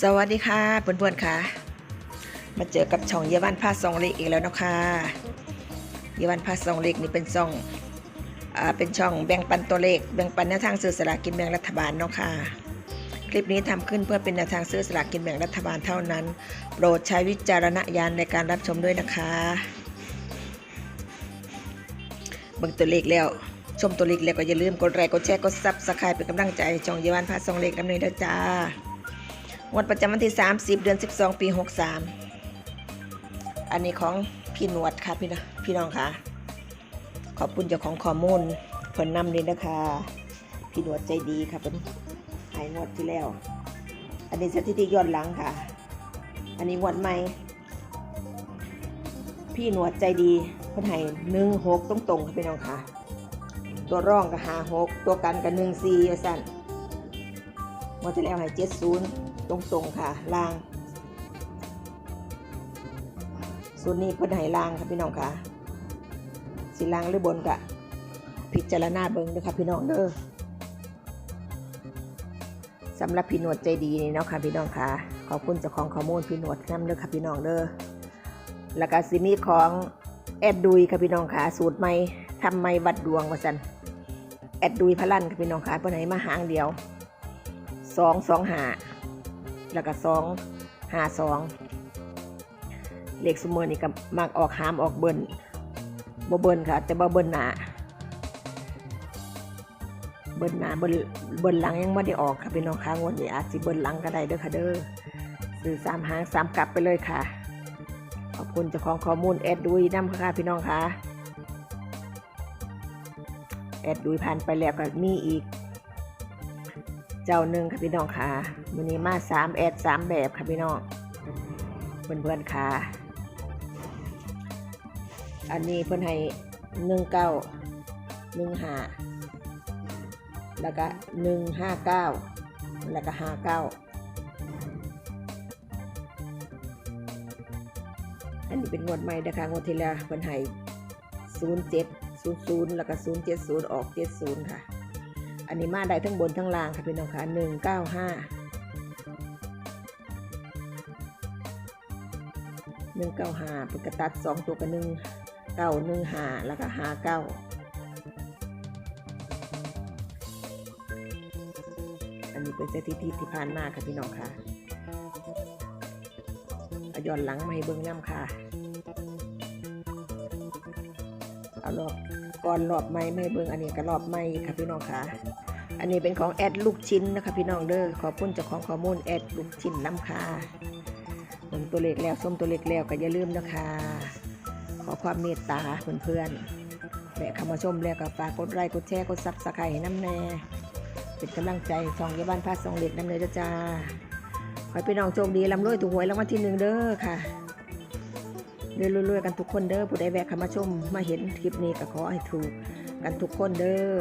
สวัสดีค่ะเพื่อนๆค่ะ มาเจอกับช่องเยาวันพาซองเล็กอีกแล้วนะคะเยาวันพาซองเล็กนี่เป็นช่องอ่าเป็นช่องแบ่งปันตัวเลขแบ่งปันแนวทางซื้อสลากกินแบ่งรัฐบาลเนาะค่ะคลิปนี้ทำขึ้นเพื่อเป็นแนวทางซื้อสลากกินแบ่งรัฐบาลเท่านั้น โปรดใช้วิจารณญาณในการรับชมด้วยนะคะเบิ่งตัวเลขแล้วชมตัวเลขแล้วก็อย่าลืมกดไลค์กดแชร์กดซับสไครป์เป็นกำลังใจช่องเยาวันพาซองเล็กดำเนินด้วยจ้า งวดประจำวันที่ 30 เดือน 12 ปี 63 อันนี้ของพี่หนวดค่ะพี่นะพี่น้องค่ะ ขอบคุณเจ้าของข้อมูลเพิ่นนำเลยนะคะ พี่หนวดใจดีค่ะเป็นหายงวดที่แล้ว อันนี้สถิติย้อนหลังค่ะ อันนี้งวดใหม่ พี่หนวดใจดีเพิ่นให้หนึ่งหกตรงๆค่ะพี่น้องค่ะ ตัวร่องก็หาหกตัวกันก็หนึ่งสี่สั่น งวดที่แล้วให้เจ็ดศูนย์ตรงๆค่ะล่างส่วนนี้เพิ่นให้ล่างค่ะพี่น้องค่ะ สิล่างหรือบนกะพิจารณาเบิ่งเด้อค่ะพี่น้องเด้อสำหรับพี่นวดใจดีนี่เนาะค่ะพี่น้องค่ะ ขอบคุณเจ้าของข้อมูลพี่นวดนำเด้อค่ะพี่น้องเด้อแล้วก็สิมีของแอดดุยค่ะพี่น้องค่ะ สูตรใหม่ทำใหม่บัดดวงว่าซั่นแอดดุยพลันค่ะพี่น้องค่ะเพิ่นให้มาหางเดียว สองสองหาแล้วก็สองหาสองเลขสมอนี่ก็มักออกหามออกเบิ้ลบ่เบิ้ลค่ะ แต่บ่เบิ้ลหนาเบิ้ลหนาเบิ้ลเบิ้ลหลังยังไม่ได้ออกค่ะพี่น้องค่ะงวดนี้อาจสิเบิ้ลหลังก็ได้เด้อค่ะเด้อซื้อสามหางสามกลับไปเลยค่ะ ขอบคุณเจ้าของข้อมูลแอดดุยน้ำค่ะพี่น้องค่ะแอดดุยผ่านไปแล้วก็มีอีก เจ้าหนึ่งค่ะพี่น้องค่ะวันนี้มาสามแอดสามแบบค่ะพี่น้องเพื่อนเพื่อนๆค่ะ อันนี้เพื่อนให้หนึ่งเก้าหนึ่งห้าแล้วก็หนึ่งห้าเก้าแล้วก็ห้าเก้าอันนี้เป็นงวดใหม่นะคะงวดที่แล้วเพื่อนให้ศูนย์เจ็ดศูนย์ศูนย์แล้วก็ศูนย์เจ็ดศูนย์ออกเจ็ดศูนย์ค่ะ อันนี้มาได้ทั้งบนทั้งล่างค่ะพี่น้องค่ะหนึ่งเก้าห้าหนึ่งเก้าห้าเป็นกระตัดสองตัวกับหนึ่งเก้าหนึ่งห้าแล้วก็ห้าเก้าอันนี้เป็นสถิติที่ผ่านมาค่ะพี่น้องค่ะย้อนหลังมาให้เบิ้งน้ำค่ะ ก่อนรอบไม่ไม่เบิ่งอันนี้ก็รอบไม่ค่ะพี่น้องค่ะ อันนี้เป็นของแอดลูกชิ้นนะคะพี่น้องเด้อขอบคุณเจ้าของข้อมูลแอดลูกชิ้นน้ำค่ะเบิ่งตัวเล็กแล้วส้มตัวเล็กแล้วก็อย่าลืมนะคะ ขอความเมตตาเพื่อนๆและเข้ามาชมแล้วก็ฝากกดไลค์กดแชร์กดซับสไครต์น้ำแน่เป็นกำลังใจช่องยาบ้านพาสองเล็กน้ำเนยจ้าขอให้พี่น้องโชคดีลำรวยถูกหวยรางวัลที่หนึ่งเด้อค่ะ รวยๆกันทุกคนเด้อผู้ใดแวะเข้ามาชมมาเห็นคลิปนี้ก็ขอให้ถูกกันทุกคนเด้อ